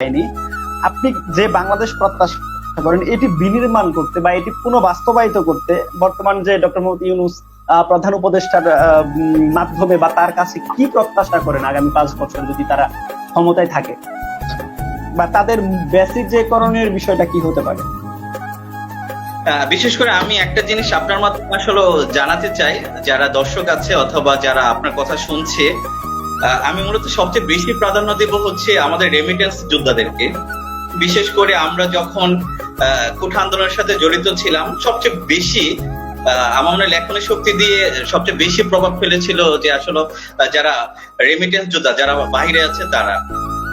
হয়নি আপনি যে বাংলাদেশ প্রত্যাশা করেন, এটি বিনির্মাণ করতে বা এটি পুনঃবাস্তবায়িত করতে, বর্তমান যে ডক্টর মোহাম্মদ ইউনুস প্রধান উপদেষ্টার মাধ্যমে বা তার কাছে কি প্রত্যাশা করেন আগামী পাঁচ বছর যদি তারা ক্ষমতায় থাকে? বা তাদের বেসিক যে করণের বিষয়টা কি হতে পারে? বিশেষ করে আমি একটা জিনিস আপনার মাধ্যমে আসলে জানাতে চাই, যারা দর্শক আছে অথবা যারা আপনার কথা শুনছে আমি মূলত সবচেয়ে বেশি প্রাধান্য দেব হচ্ছে আমাদের রেমিটেন্স যোদ্ধাদেরকে। বিশেষ করে আমরা যখন কুঠা আন্দোলনের সাথে জড়িত ছিলাম সবচেয়ে বেশি আমার মনে হয় লেখনী শক্তি দিয়ে সবচেয়ে বেশি প্রভাব ফেলেছিল যে আসলে যারা রেমিটেন্স যোদ্ধা যারা বাইরে আছে তারা।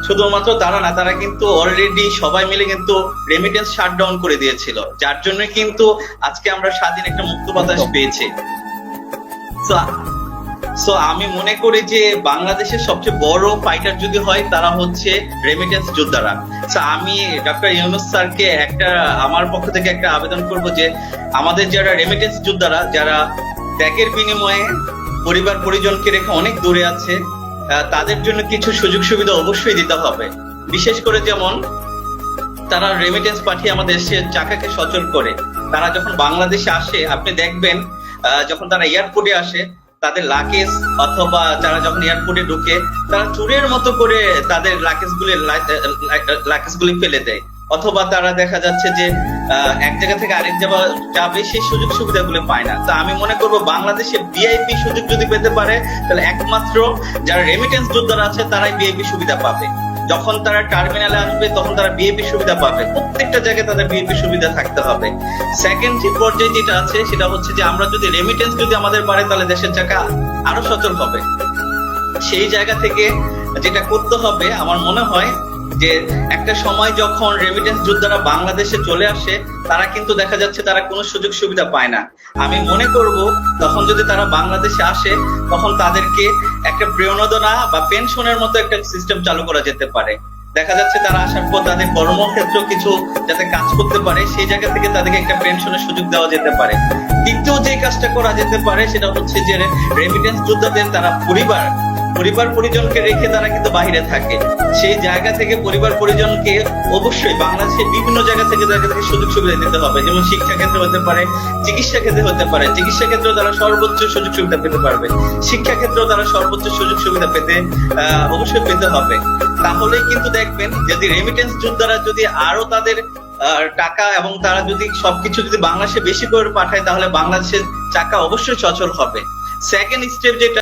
শুধুমাত্র তারা না তারা কিন্তু অলরেডি সবাই মিলে কিন্তু রেমিটেন্স শাটডাউন করে দিয়েছিল। যার জন্য কিন্তু আজকে আমরা স্বাধীন একটা মুক্ত বাতাস পেয়েছি। সো আমি মনে করি যে বাংলাদেশের সবচেয়ে বড় ফাইটার যদি হয়, তারা হচ্ছে রেমিটেন্স যোদ্ধারা। সো আমি ডক্টর ইউনুস স্যারকে একটা, আমার পক্ষ থেকে একটা আবেদন করব যে আমাদের যারা রেমিটেন্স যোদ্ধারা, যারা ত্যাগের বিনিময়ে পরিবার পরিজনকে রেখে অনেক দূরে আছে তাদের জন্য কিছু সুযোগ সুবিধা অবশ্যই দিতে হবে। বিশেষ করে যেমন, তারা রেমিটেন্স পাঠিয়ে আমাদের দেশের চাকাকে সচল করে। তারা যখন বাংলাদেশে আসে, আপনি দেখবেন যখন তারা এয়ারপোর্টে আসে তাদের লাকেজ অথবা যারা যখন এয়ারপোর্টে ঢুকে, তারা চুরের মতো করে তাদের লাকেজ গুলি লাকেজ গুলি ফেলে দেয়। অথবা তারা দেখা যাচ্ছে যে এক জায়গা থেকে আরেক জায়গা যাবে, সেই সুযোগ সুবিধাগুলো পায় না। তা আমি মনে করব বাংলাদেশে ভিআইপি সুযোগ যদি পেতে পারে, তাহলে একমাত্র যারা রেমিটেন্স যোদ্ধারা আছে, তারাই ভিআইপি সুবিধা পাবে। যখন তারা টার্মিনালে আসবে, তখন তারা বিএপি সুবিধা পাবে। প্রত্যেকটা জায়গায় তাদের বিএপি সুবিধা থাকতে হবে। সেকেন্ড যে পর্যায়ে যেটা আছে, সেটা হচ্ছে যে আমরা যদি রেমিটেন্স যদি আমাদের বাড়ে, তাহলে দেশের টাকা আরও সচল হবে। সেই জায়গা থেকে যেটা করতে হবে, আমার মনে হয় যে একটা সময় যখন রেমিটেন্স যোদ্ধারা বাংলাদেশে চলে আসে, তারা কিন্তু দেখা যাচ্ছে তারা কোনো সুযোগ সুবিধা পায় না। আমি মনে করব, তখন যদি তারা বাংলাদেশে আসে, তখন তাদেরকে একটা প্রেরণাদনা বা পেনশনের মতো একটা সিস্টেম চালু করা যেতে পারে। দেখা যাচ্ছে তারা আসার পর তাদের কর্মক্ষেত্র কিছু যাতে কাজ করতে পারে, সেই জায়গা থেকে তাদেরকে একটা পেনশনের সুযোগ দেওয়া যেতে পারে। দ্বিতীয় যে কাজটা করা যেতে পারে, সেটা হচ্ছে যে রেমিটেন্স যোদ্ধাদের, তারা পরিবার পরিবার পরিজনকে রেখে তারা কিন্তু বাইরে থাকে। সেই জায়গা থেকে পরিবার পরিজনকে অবশ্যই বাংলাদেশের বিভিন্ন জায়গা থেকে তাদেরকে সুযোগ সুবিধা দিতে হবে। যেমন শিক্ষা ক্ষেত্রে হতে পারে, চিকিৎসা ক্ষেত্রে হতে পারে, চিকিৎসা ক্ষেত্রেও তারা সর্বোচ্চ সুযোগ সুবিধা পেতে পারবে। শিক্ষা ক্ষেত্রেও তারা সর্বোচ্চ সুযোগ সুবিধা পেতে অবশ্যই পেতে হবে। তাহলে কিন্তু দেখবেন যদি রেমিটেন্স যোদ্ধারা যদি আরও তাদের টাকা এবং তারা যদি সবকিছু যদি বাংলাদেশে বেশি করে পাঠায়, তাহলে বাংলাদেশের চাকা অবশ্যই সচল হবে। সেকেন্ড স্টেপ যেটা